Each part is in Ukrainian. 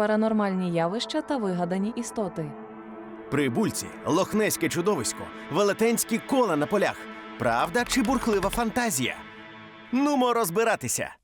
паранормальні явища та вигадані істоти. Прибульці, лохнеське чудовисько, велетенські кола на полях. Правда чи бурхлива фантазія? Нумо розбиратися.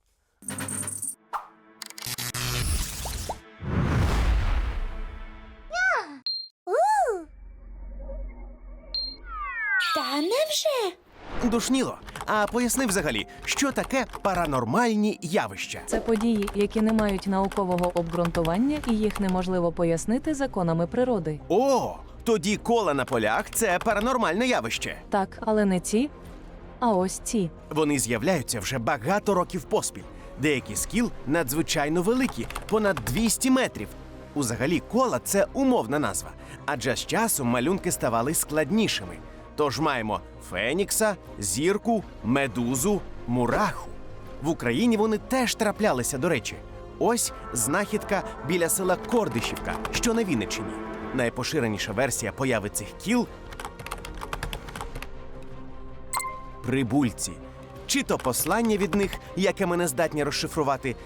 Та невже? Душніло. А поясни взагалі, що таке паранормальні явища? Це події, які не мають наукового обґрунтування, і їх неможливо пояснити законами природи. О, тоді кола на полях це паранормальне явище. Так, але не ці, а ось ці. Вони з'являються вже багато років поспіль. Деякі з кіл надзвичайно великі, понад 200 метрів. Узагалі, кола це умовна назва, адже з часом малюнки ставали складнішими. Тож маємо фенікса, зірку, медузу, мураху. В Україні вони теж траплялися, до речі. Ось знахідка біля села Кордишівка, що на Вінниччині. Найпоширеніша версія появи цих кіл прибульці. Чи то послання від них, яке ми не здатні розшифрувати,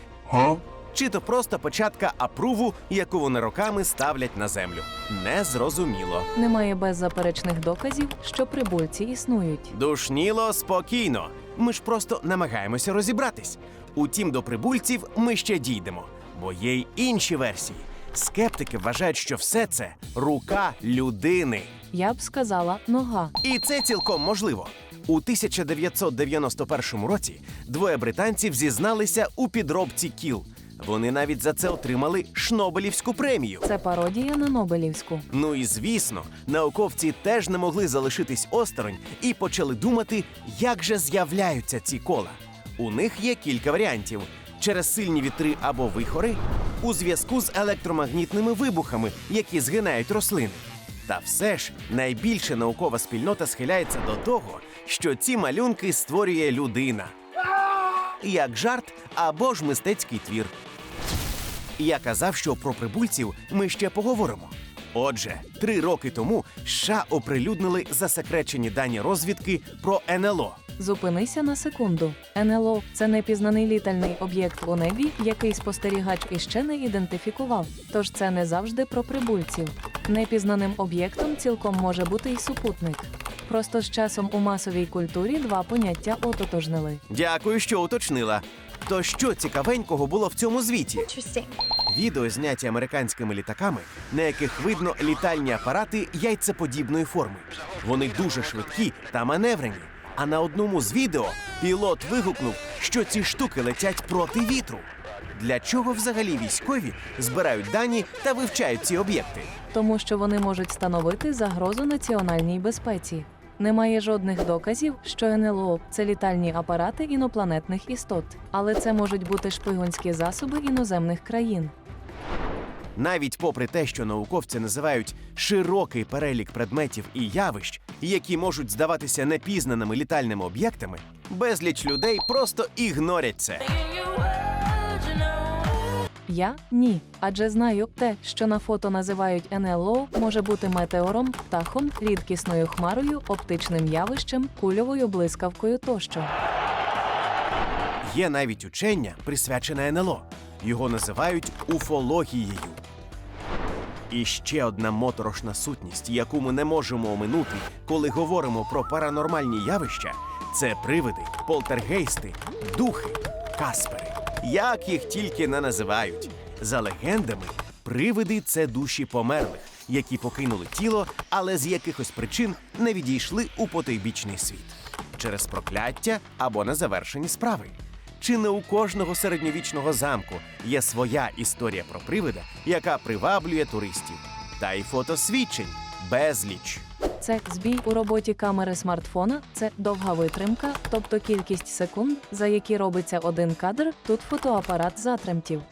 чи то просто початка апруву, яку вони роками ставлять на землю. Незрозуміло. Немає беззаперечних доказів, що прибульці існують. Душніло спокійно. Ми ж просто намагаємося розібратись. Утім, до прибульців ми ще дійдемо, бо є й інші версії. Скептики вважають, що все це рука людини. Я б сказала нога. І це цілком можливо. У 1991 році двоє британців зізналися у підробці кіл. Вони навіть за це отримали Шнобелівську премію. Це пародія на Нобелівську. Ну і звісно, науковці теж не могли залишитись осторонь і почали думати, як же з'являються ці кола. У них є кілька варіантів: через сильні вітри або вихори, у зв'язку з електромагнітними вибухами, які згинають рослини. Та все ж найбільше наукова спільнота схиляється до того, що ці малюнки створює людина. Як жарт або ж мистецький твір. Я казав, що про прибульців ми ще поговоримо. Отже, три роки тому США оприлюднили засекречені дані розвідки про НЛО. Зупинися на секунду. НЛО це непізнаний літальний об'єкт у небі, який спостерігач іще не ідентифікував. Тож це не завжди про прибульців. Непізнаним об'єктом цілком може бути й супутник. Просто з часом у масовій культурі два поняття ототожнили. Дякую, що уточнила. То що цікавенького було в цьому звіті? Відео зняті американськими літаками, на яких видно літальні апарати яйцеподібної форми. Вони дуже швидкі та маневрені. А на одному з відео пілот вигукнув, що ці штуки летять проти вітру. Для чого взагалі військові збирають дані та вивчають ці об'єкти? тому що вони можуть становити загрозу національній безпеці. Немає жодних доказів, що НЛО це літальні апарати інопланетних істот, але це можуть бути шпигунські засоби іноземних країн. Навіть попри те, що науковці називають широкий перелік предметів і явищ, які можуть здаватися непізнаними літальними об'єктами, безліч людей просто ігнорять це. Я ні, адже знаю те, що на фото називають НЛО, може бути метеором, птахом, рідкісною хмарою, оптичним явищем, кульовою блискавкою тощо. Є навіть учення, присвячене НЛО. Його називають уфологією. І ще одна моторошна сутність, яку ми не можемо оминути, коли говоримо про паранормальні явища, це привиди, полтергейсти, духи, каспери. Як їх тільки не називають. За легендами, привиди це душі померлих, які покинули тіло, але з якихось причин не відійшли у потойбічний світ через прокляття або незавершені справи. Чи не у кожного середньовічного замку є своя історія про привида, яка приваблює туристів? Та й фотосвідчень безліч. Це збій у роботі камери смартфона, це довга витримка, тобто кількість секунд, за які робиться один кадр, тут фотоапарат затремтів.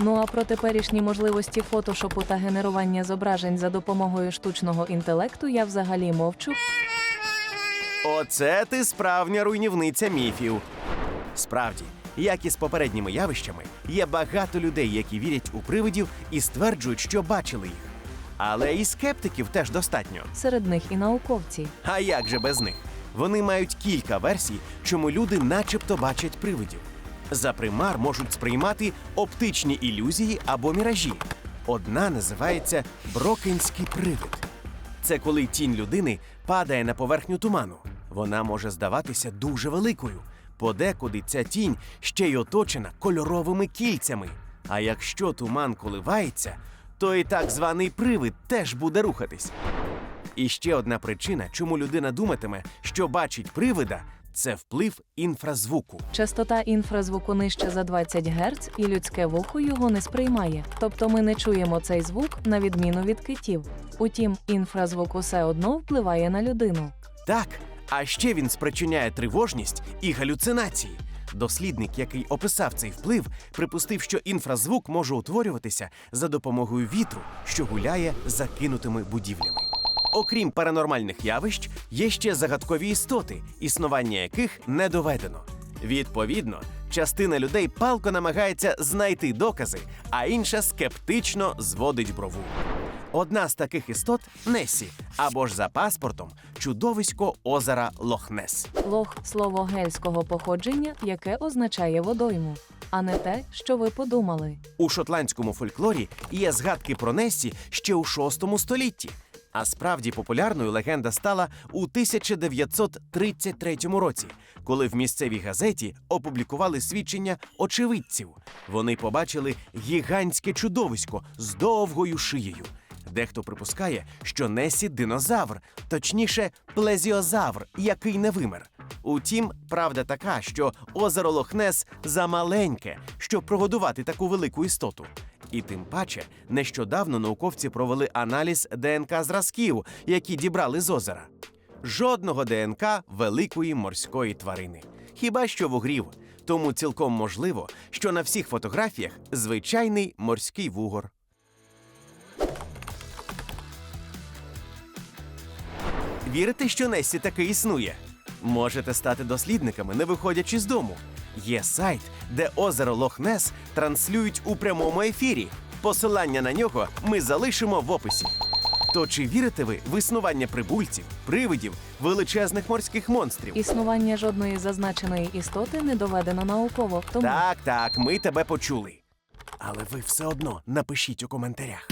Ну а про теперішні можливості фотошопу та генерування зображень за допомогою штучного інтелекту я взагалі мовчу. Оце ти справжня руйнівниця міфів. Справді, як і з попередніми явищами, є багато людей, які вірять у привидів і стверджують, що бачили їх. Але і скептиків теж достатньо. Серед них і науковці. А як же без них? Вони мають кілька версій, чому люди начебто бачать привидів. За примар можуть сприймати оптичні ілюзії або міражі. Одна називається брокенський привид. Це коли тінь людини падає на поверхню туману. Вона може здаватися дуже великою. Подекуди ця тінь ще й оточена кольоровими кільцями. А якщо туман коливається, то і так званий привид теж буде рухатись. І ще одна причина, чому людина думатиме, що бачить привида, це вплив інфразвуку. Частота інфразвуку нижче за 20 Гц, і людське вухо його не сприймає. Тобто ми не чуємо цей звук на відміну від китів. Утім, інфразвук усе одно впливає на людину. Так, а ще він спричиняє тривожність і галюцинації. Дослідник, який описав цей вплив, припустив, що інфразвук може утворюватися за допомогою вітру, що гуляє закинутими будівлями. Окрім паранормальних явищ, є ще загадкові істоти, існування яких не доведено. Відповідно, частина людей палко намагається знайти докази, а інша скептично зводить брову. Одна з таких істот Несі, або ж за паспортом чудовисько озера Лохнес. Лох слово гельського походження, яке означає водойму, а не те, що ви подумали. У шотландському фольклорі є згадки про Несі ще у VI столітті. А справді популярною легенда стала у 1933 році, коли в місцевій газеті опублікували свідчення очевидців. Вони побачили гігантське чудовисько з довгою шиєю. Дехто припускає, що Несі динозавр, точніше, плезіозавр, який не вимер. Утім, правда така, що озеро Лохнес замаленьке, щоб прогодувати таку велику істоту. І тим паче, нещодавно науковці провели аналіз ДНК зразків, які дібрали з озера. Жодного ДНК великої морської тварини. Хіба що вугрів. Тому цілком можливо, що на всіх фотографіях звичайний морський вугор. Вірите, що Несі таки існує? Можете стати дослідниками, не виходячи з дому. Є сайт, де озеро Лохнес транслюють у прямому ефірі. Посилання на нього ми залишимо в описі. То чи вірите ви в існування прибульців, привидів, величезних морських монстрів? Існування жодної зазначеної істоти не доведено науково, тому Так, так, ми тебе почули. Але ви все одно напишіть у коментарях.